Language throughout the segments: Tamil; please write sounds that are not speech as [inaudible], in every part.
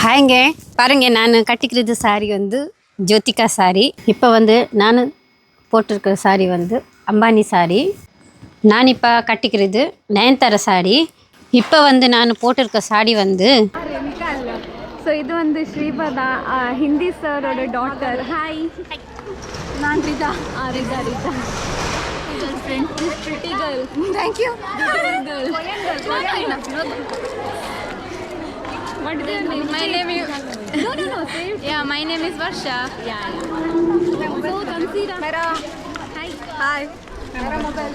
ஹாய்ங்க. பாருங்க நான் கட்டிக்கிறது சாரி வந்து ஜோதிகா சாரி இப்போ வந்து நான் போட்டிருக்கிற சாரி வந்து அம்பானி சாரி நான் இப்போ கட்டிக்கிறது நயன்தார சாரி இப்போ வந்து நான் போட்டிருக்க சாரி வந்து ஸோ இது வந்து ஸ்ரீபதா ஹிந்தி சாரோட டாக்டர் ஹாய் நான் ரிதா. ஆ Rita Rita. Friend pretty girl What is your name? My name is. No, no, no. Yeah, my name is Varsha. Yeah, yeah. So, Tansira. Mera. Hi. Hi. Mera mobile.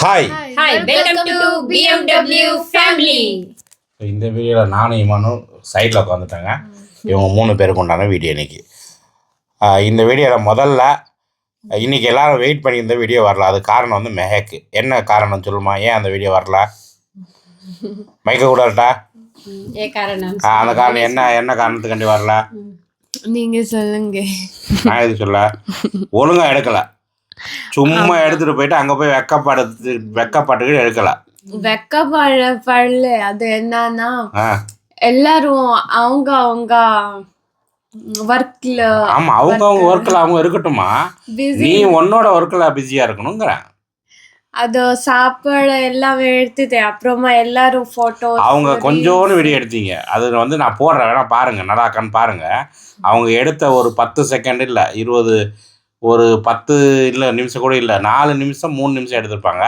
Hi hi welcome to BMW family இந்த வீடியோவில் நானும் இமானும் சைடில் உட்காந்துட்டாங்க இவங்க மூணு பேருக்கு உண்டான வீடியோ இன்னைக்கு இந்த வீடியோவில் முதல்ல இன்னைக்கு எல்லாரும் வெயிட் பண்ணி இந்த வீடியோ வரல அது காரணம் வந்து மெஹக்கு என்ன காரணம் சொல்லுமா ஏன் அந்த வீடியோ வரல மைக்க காரணம் அந்த காரணம்? என்ன என்ன காரணத்துக்காண்டி வரல? நீங்க சொல்லுங்க. நான் எது சொல்ல? ஒழுங்கா எடுக்கல. சும்மா எடுத்துட்டு போயிட்டு அங்கே போய் வெக்கப்பாடு வெக்கப்பாட்டுக்கிட்டு எடுக்கல. வெக்கப்பட படல அது என்னன்னா எல்லாரும் அவங்க அவங்க ஒர்க்ல ஆமாம் அவங்க அவங்க ஒர்க்கில் அவங்க இருக்கட்டுமா? பிஸி நீ உன்னோட ஒர்க்கில் பிஸியாக இருக்கணுங்கிறேன் அது சாப்பாடு எல்லாம் எடுத்துட்டு அப்புறமா எல்லாரும் போட்டோ அவங்க கொஞ்சோண்டு வீடியோ எடுத்தீங்க. அது வந்து நான் போடுறேன். வேணா பாருங்க. நல்லா இருக்கான்னு பாருங்க. அவங்க எடுத்த ஒரு பத்து செகண்ட் இல்லை இருபது ஒரு பத்து இல்லை நிமிஷம் கூட இல்லை நாலு நிமிஷம் மூணு நிமிஷம் எடுத்திருப்பாங்க.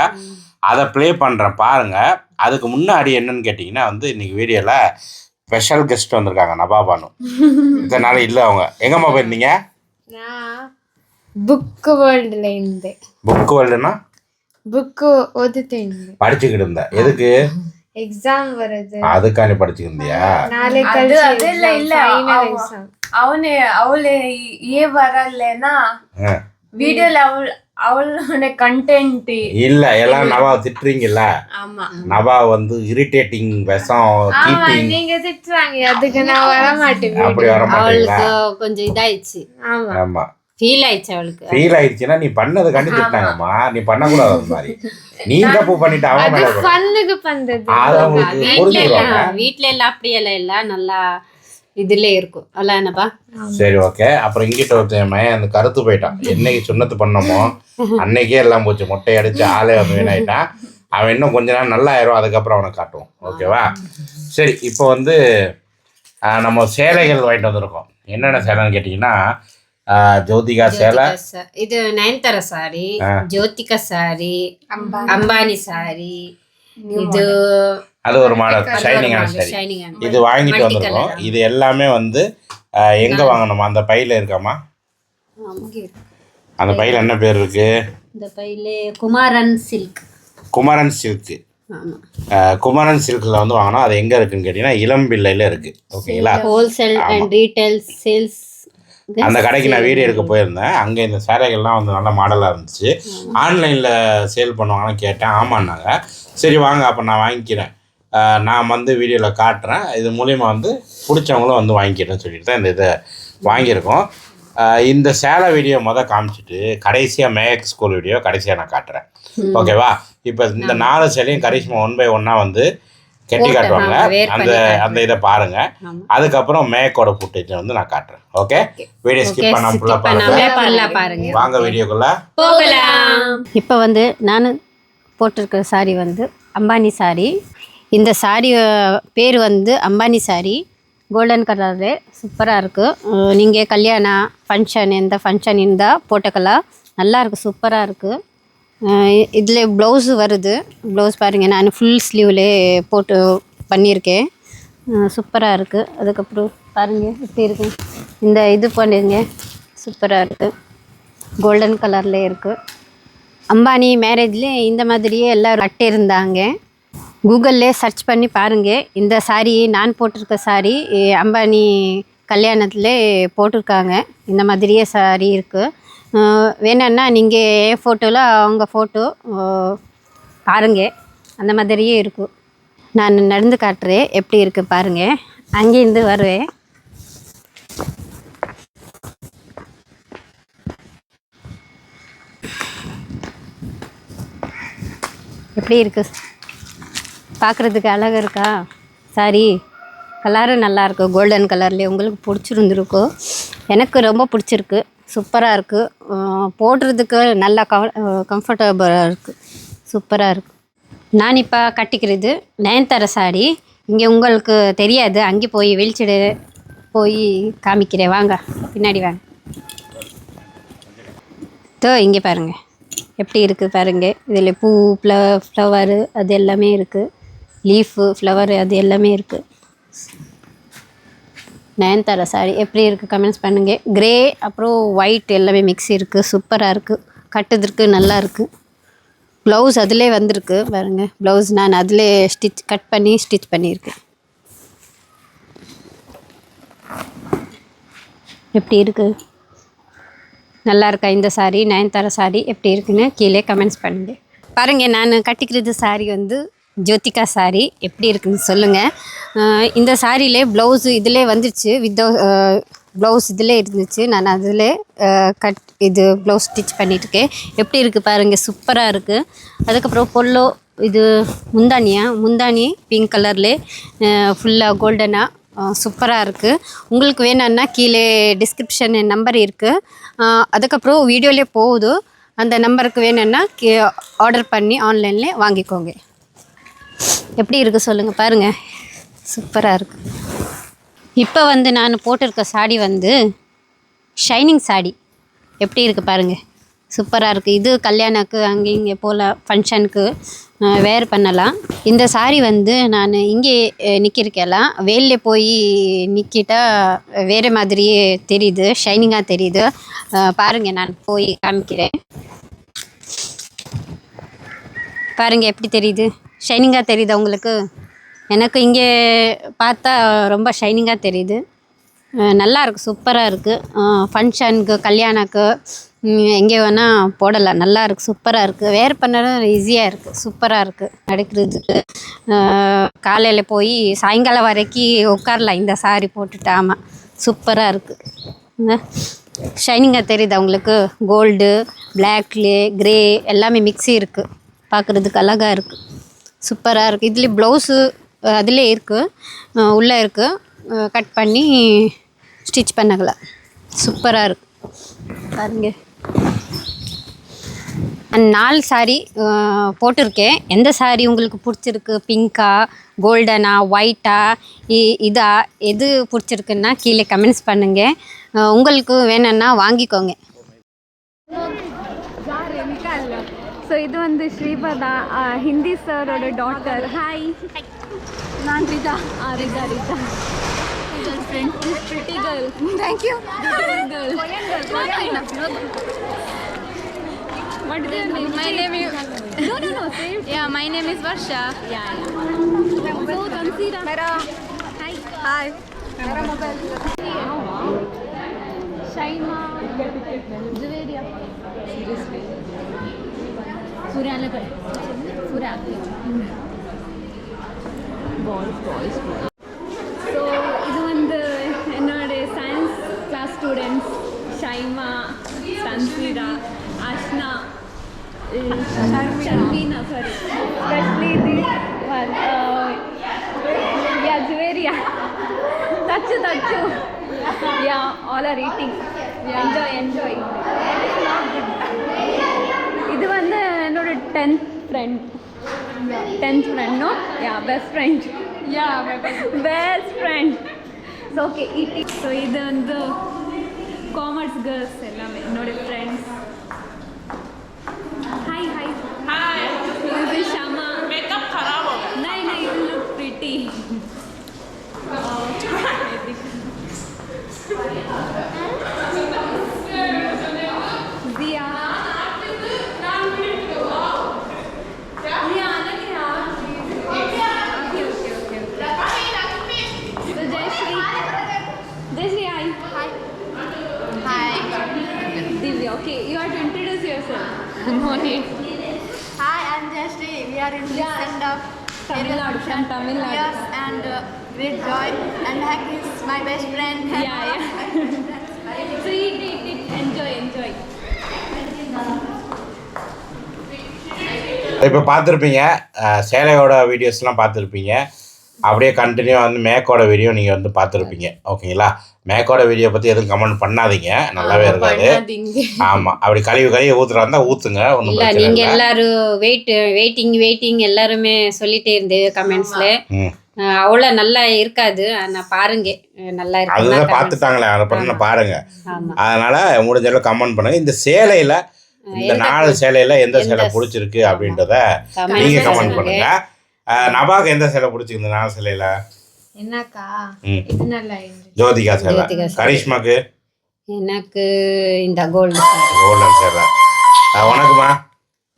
அதை ப்ளே பண்ணுறேன் பாருங்க. அதுக்கு முன்னாடி என்னன்னு கேட்டிங்கன்னா வந்து இன்னைக்கு வீடியோவில் ஸ்பெஷல் கெஸ்ட் வந்திருக்காங்க நபாபானு [laughs] இத்தனை நாள் இல்லை அவங்க. எங்கம்மா போயிருந்தீங்க? புக் வேர்ல்டுல இருந்து புக் வேர்ல்டுனா புக் ஓதிட்டு இருந்து படிச்சுக்கிட்டு இருந்தேன். எதுக்கு? எக்ஸாம் வருது. அதுக்காண்டி படிச்சுக்கிட்டு இருந்தியா நாளை அது அது இல்ல இல்ல. அவனே அவளே ஏ வரலன்னா ஆ. வீடியோல அவள் அவளோட கண்டென்ட் இல்லை எல்லாம் நபா திட்டுறீங்கல்ல? ஆமா. நபா வந்து இரிட்டேட்டிங் விஷம் நீங்க திட்டுறாங்க அதுக்கு நான் வர மாட்டேன் அப்படி வர அவளுக்கு கொஞ்சம் இதாயிடுச்சு. ஆமா. ஆமா. ஃபீல் ஆயிடுச்சு அவளுக்கு. ஃபீல் ஆயிடுச்சுன்னா நீ பண்ணது கண்டு திட்டாங்கம்மா நீ பண்ணக்கூடாது அந்த மாதிரி நீ தப்பு பண்ணிட்டு அவன் அது மேல அது அவங்களுக்கு வீட்ல எல்லாம் வீட்ல எல்லாம் நல்லா இதுல இருக்கும். அல்ல என்னப்பா? சரி ஓகே. அப்புறம் இங்கிட்ட ஒருத்தன் அந்த கருத்து போயிட்டான். என்னைக்கு சுண்ணத்து பண்ணமோ அன்னைக்கே எல்லாம் போச்சு. மொட்டை அடிச்சு ஆளே வந்து வீணாயிட்டான். அவன் இன்னும் கொஞ்ச நாள் நல்லா ஆயிரும் அதுக்கப்புறம் அவனை காட்டுவோம். ஓகேவா? சரி இப்போ வந்து நம்ம சேலைகள் வாங்கிட்டு வந்திருக்கோம். என்னென்ன சேலைன்னு கேட்டிங்கன்னா ஜோதிகா சேலை. இது நயன்தார சாரி. ஜோதிகா சாரி அம்பானி. சாரி இது அது ஒரு மாடல் ஷைனிங்கான சாரி ஷைனிங் இது வாங்கிட்டு வந்திருக்கோம். இது எல்லாமே வந்து எங்க வாங்கணுமா? அந்த பையில இருக்காமா? அந்த பையில என்ன பேர் இருக்கு? இந்த பையில குமாரன் சில்க். குமரன் சில்க். ஆமா. குமரன் சில்க்ல வந்து வாங்கினோம் அது எங்க இருக்குன்னு கேட்டீங்கன்னா இளம்பிள்ளையில இருக்கு. ஓகேங்களா? ஹோல்சேல் அண்ட் ரீட்டைல் சேல்ஸ் அந்த கடைக்கு நான் வீடியோ எடுக்க போயிருந்தேன். அங்கே இந்த சேலைகள்லாம் வந்து நல்ல மாடலாக இருந்துச்சு. ஆன்லைனில் சேல் பண்ணுவாங்கன்னு கேட்டேன். ஆமான்னாங்க. சரி வாங்க அப்போ நான் வாங்கிக்கிறேன். நான் வந்து வீடியோவில் காட்டுறேன். இது மூலிமா வந்து பிடிச்சவங்களும் வந்து வாங்கிக்கிறேன்னு சொல்லிட்டு தான் இந்த இதை வாங்கியிருக்கோம். இந்த சேலை வீடியோ மொதல் காமிச்சிட்டு கடைசியாக மேக் ஸ்கூல் வீடியோ கடைசியாக நான் காட்டுறேன். ஓகேவா இப்போ இந்த நாலு சேலையும் கரிஷ்மா ஒன் பை ஒன்னாக வந்து கட்டி காட்டுவாங்க அந்த. அந்த இதை பாருங்க. அதுக்கப்புறம் மேக்கோட ஃபுட்டேஜ் வந்து நான் காட்டுறேன். ஓகே? வீடியோ ஸ்கிப் பண்ணாம ஃபுல்லாக பாருங்க. வாங்க வீடியோக்குள்ள. போகலாம். இப்போ வந்து நான் போட்டிருக்கிற சாரி வந்து அம்பானி சாரி இந்த சாரி பேர் வந்து அம்பானி சாரி கோல்டன் கலரு சூப்பராக இருக்குது நீங்கள் கல்யாணம் ஃபங்க்ஷன் எந்த ஃபங்க்ஷன் இருந்தால் போட்டுக்கலாம். நல்லா இருக்கு சூப்பராக இருக்குது இதில் ப்ளவுஸு வருது. ப்ளவுஸ் பாருங்கள் நான் ஃபுல் ஸ்லீவ்லே போட்டு பண்ணியிருக்கேன். சூப்பராக இருக்குது அதுக்கப்புறம் பாருங்கள் எப்படி இருக்கு. இந்த இது பண்ணிருங்க சூப்பராக இருக்குது கோல்டன் கலரில் இருக்குது அம்பானி மேரேஜ்லேயே இந்த மாதிரியே எல்லோரும் கட்டியிருந்தாங்க கூகுளில் சர்ச் பண்ணி பாருங்கள் இந்த சாரி நான் போட்டிருக்க சாரி அம்பானி கல்யாணத்தில் போட்டிருக்காங்க. இந்த மாதிரியே சாரி இருக்குது வேணும்னா நீங்கள் என் ஃபோட்டோவில் அவங்க ஃபோட்டோ பாருங்கள் அந்த மாதிரியே இருக்கும். நான் நடந்து காட்டுறேன். எப்படி இருக்குது பாருங்கள் அங்கேருந்து வருவேன். எப்படி இருக்கு? பார்க்குறதுக்கு அழகாக இருக்கா? சாரி கலரும் நல்லாயிருக்கும் கோல்டன் கலர்லேயே உங்களுக்கு பிடிச்சிருந்துருக்கும். எனக்கு ரொம்ப பிடிச்சிருக்கு. சூப்பராக இருக்குது போடுறதுக்கு நல்லா கம் கம்ஃபர்டபுளாக இருக்குது சூப்பராக இருக்குது நான் இப்போ கட்டிக்கிறது நயன்தார சாரி இங்கே உங்களுக்கு தெரியாது. அங்கே போய் வெளிச்சிடு போய் காமிக்கிறேன். வாங்க பின்னாடி வாங்க. தோ இங்கே பாருங்கள் எப்படி இருக்குது பாருங்கள் இதில் பூ ஃப்ள ஃப்ளவரு அது எல்லாமே இருக்குது லீஃபு ஃப்ளவரு அது எல்லாமே இருக்குது நயன்தாரா சாரி எப்படி இருக்குது கமெண்ட்ஸ் பண்ணுங்கள் கிரே அப்புறம் ஒயிட் எல்லாமே மிக்ஸ் இருக்குது சூப்பராக இருக்குது கட்டுறதுக்கு நல்லா இருக்குது ப்ளவுஸ் அதிலே வந்திருக்கு. பாருங்க. ப்ளவுஸ் நான் அதிலே ஸ்டிச் கட் பண்ணி ஸ்டிச் பண்ணியிருக்கேன். எப்படி இருக்குது நல்லா இருக்கா இந்த சாரி நயன்தாரா சாரி எப்படி இருக்குன்னு கீழே கமெண்ட்ஸ் பண்ணுங்கள் பாருங்கள் நான் கட்டிக்கிறது சாரி வந்து ஜோதிகா சாரி எப்படி இருக்குன்னு சொல்லுங்கள் இந்த சாரியிலே ப்ளவுஸு இதிலே வந்துச்சு வித் ப்ளவுஸ் இதில் இருந்துச்சு. நான் அதில் கட் இது ப்ளவுஸ் ஸ்டிச் பண்ணிட்டுருக்கேன். எப்படி இருக்குது பாருங்கள் சூப்பராக இருக்குது அதுக்கப்புறம் பொல்லோ இது முந்தானியா? முந்தானி பிங்க் கலரில் ஃபுல்லாக கோல்டனாக சூப்பராக இருக்குது உங்களுக்கு வேணும்னா கீழே டிஸ்கிரிப்ஷன் நம்பர் இருக்குது அதுக்கப்புறம் வீடியோலே போகுது. அந்த நம்பருக்கு வேணும்னா கீ ஆர்டர் பண்ணி ஆன்லைன்லேயே வாங்கிக்கோங்க. எப்படி இருக்குது சொல்லுங்கள் பாருங்கள் சூப்பராக இருக்குது இப்போ வந்து நான் போட்டிருக்க சாடி வந்து ஷைனிங் சாடி. எப்படி இருக்குது பாருங்கள் சூப்பராக இருக்குது இது கல்யாணக்கு அங்கே இங்கே போல் ஃபங்க்ஷனுக்கு வேர் பண்ணலாம். இந்த சாரி வந்து நான் இங்கே நிற்கிருக்கலாம் வெயிலில் போய் நிற்கிட்டா வேறு மாதிரியே தெரியுது. ஷைனிங்காக தெரியுது. பாருங்கள் நான் போய் காமிக்கிறேன். பாருங்கள் எப்படி தெரியுது. ஷைனிங்காக தெரியுதா உங்களுக்கு? எனக்கு இங்கே பார்த்தா ரொம்ப ஷைனிங்காக தெரியுது. நல்லா இருக்குது சூப்பராக இருக்குது ஃபங்க்ஷனுக்கு கல்யாணக்கு எங்கே வேணால் போடலாம். நல்லா இருக்குது சூப்பராக இருக்குது வேர் பண்ணதும் ஈஸியாக இருக்குது சூப்பராக இருக்குது நடக்கிறதுக்கு காலையில் போய் சாயங்காலம் வரைக்கும் உட்காரலாம். இந்த சாரி போட்டுட்டு ஆமாம் சூப்பராக இருக்குது ஷைனிங்காக தெரியுது உங்களுக்கு? கோல்டு பிளாக்லு கிரே எல்லாமே மிக்ஸி இருக்குது பார்க்குறதுக்கு அழகாக இருக்குது சூப்பராக இருக்குது இதுலேயே ப்ளவுஸு அதிலே இருக்குது உள்ளே இருக்குது கட் பண்ணி ஸ்டிச் பண்ணக்கலாம் சூப்பராக இருக்கு. பாருங்க. நாலு சாரி போட்டிருக்கேன். எந்த சாரி உங்களுக்கு பிடிச்சிருக்கு? பிங்க்கா கோல்டனா ஒயிட்டா இதா? எது பிடிச்சிருக்குன்னா கீழே கமெண்ட்ஸ் பண்ணுங்கள் உங்களுக்கு வேணும்னா வாங்கிக்கோங்க. ஸோ இது வந்து ஸ்ரீபதா ஆஹ் ஹிந்தி சாரோட டாட்டர் ஹாய் நான் ரிதா ஆ Rita Rita friend pretty girl thank you girl What is your name? My name is. No, no, no. Say it. Yeah, my name is Varsha. Yeah, yeah. So, Tansira. Mera. Hi. Hi. Mera mobile. Shaima. Javeria. Seriously. Surya Surya ಆಗಬೇಕು ಬಾಯ್ಸ್ ಬಾಯ್ಸ್ ಸೊ ಇದು ಒಂದು ನೋಡಿ science class students Shaima Sansmita Ashna Sharmeena sorry especially the Javeria. ತಚ್ಚು ತಚ್ಚು. Yeah all are eating enjoy enjoy tenth friend tenth friend yeah best friend yeah best friend so okay it so ಇದೊಂದು ಕಾಮರ್ಸ್ ಗರ್ಲ್ಸ್ ಎಲ್ಲ ನೋಡಿ friends hi hi hi Shama makeup ಖರಾಬ್ ನೈ ನೈ look pretty okay, you have to introduce yourself. No need. Hi, I'm Jayashree. We are in Yeah. this end of Tamil Nadu, from Tamil Nadu. Yes, and uh, great joy. And Hack is my best friend. Yeah, yeah. friends. Very. So eat, eat, eat. Enjoy, enjoy. இப்போ பார்த்துருப்பீங்க அஹ், சேலையோட வீடியோஸ்லாம் பார்த்துருப்பீங்க அப்படியே கண்டினியூவாக வந்து மேக்கோட வீடியோ நீங்கள் வந்து பார்த்துருப்பீங்க. ஓகேங்களா மேக்கோட வீடியோ பற்றி எதுவும் கமெண்ட் பண்ணாதீங்க. நல்லாவே இருக்காது. ஆமாம் அப்படி கழிவு கழிவு ஊற்றுறா இருந்தால் ஊற்றுங்க ஒன்றும் இல்ல பிரச்சனை நீங்க இல்லை. எல்லாரும் வெயிட் வெயிட்டிங் வெயிட்டிங் எல்லாருமே சொல்லிட்டே இருந்தது கமெண்ட்ஸ்ல அவ்வளோ நல்லா இருக்காது. ஆனா பாருங்க. நல்லா இருக்கு அதுதான் பார்த்துட்டாங்களே அதை பண்ண பாருங்க. அதனால முடிஞ்ச அளவு கமெண்ட் பண்ணுங்க. இந்த சேலையில இந்த நாலு சேலையில எந்த சேலை பிடிச்சிருக்கு அப்படின்றத Comment நீங்க கமெண்ட் பண்ணுங்க. நபாக்கு எந்த சேலை பிடிச்சிருக்கு இந்த நாலு சேலையில. என்னக்கா? ம். இது நல்லா இருந்துச்சு ஜோதிகா சேலை. கரிஷ்மாக்கு? எனக்கு இந்த கோல்டு கோல்டன் சேலை. உனக்குமா?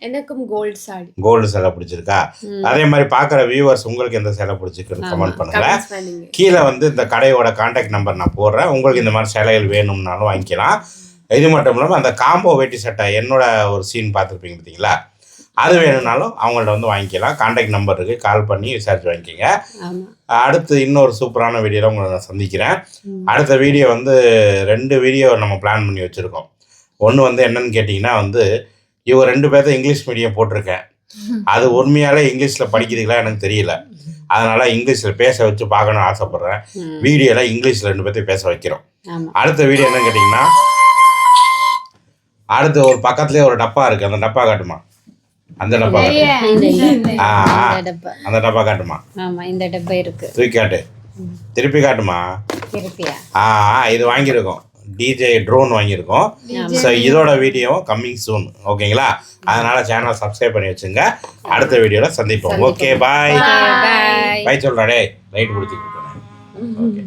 எனக்கும் கோல்ட் சாரி. கோல்டு சேலை பிடிச்சிருக்கா? அதே மாதிரி பார்க்குற வியூவர்ஸ் உங்களுக்கு எந்த சேலை பிடிச்சிருக்குன்னு கமெண்ட் பண்ணுங்க. கீழே வந்து இந்த கடையோட காண்டாக்ட் நம்பர் நான் போடுறேன். உங்களுக்கு இந்த மாதிரி சேலைகள் வேணும்னாலும் வாங்கிக்கலாம். இது மட்டும் இல்லாமல் அந்த காம்போ வேட்டி சட்டை என்னோட ஒரு சீன் பார்த்துருப்பீங்க பார்த்தீங்களா? அது வேணும்னாலும் அவங்கள்ட்ட வந்து வாங்கிக்கலாம். காண்டாக்ட் நம்பர் இருக்குது கால் பண்ணி விசாரிச்சு வாங்கிக்கோங்க. அடுத்து இன்னொரு சூப்பரான வீடியோவில் உங்களை நான் சந்திக்கிறேன். அடுத்த வீடியோ வந்து ரெண்டு வீடியோ நம்ம பிளான் பண்ணி வச்சுருக்கோம். ஒன்று வந்து என்னன்னு கேட்டிங்கன்னா வந்து இவங்க ரெண்டு பேர்த்த இங்கிலீஷ் மீடியம் போட்டிருக்கேன். [laughs] அது உண்மையாலே இங்கிலீஷில் படிக்கிறீங்களா எனக்கு தெரியல. அதனால் இங்கிலீஷில் பேச வச்சு பார்க்கணும்னு ஆசைப்பட்றேன். வீடியோவில் இங்கிலீஷில் ரெண்டு பேர்த்தையும் பேச வைக்கிறோம். அடுத்த வீடியோ என்னன்னு கேட்டிங்கன்னா அடுத்து ஒரு பக்கத்துலேயே ஒரு டப்பா இருக்குது அந்த டப்பா காட்டுமா? அந்த டப்பா அந்த டப்பா காட்டுமா? ஆமா இந்த டப்பா இருக்கு. தூக்கி காட்டு. திருப்பி காட்டுமா? திருப்பியா? ஆ இது வாங்கியிருக்கோம். டிஜே ட்ரோன் வாங்கியிருக்கோம். ஸோ இதோட வீடியோ கம்மிங் சூன் ஓகேங்களா? அதனால சேனலை சப்ஸ்கிரைப் பண்ணி வச்சுங்க. அடுத்த வீடியோவில் சந்திப்போம். ஓகே பாய் பாய் சொல்கிறாடே ரைட் பிடிச்சிட்டு ஓகே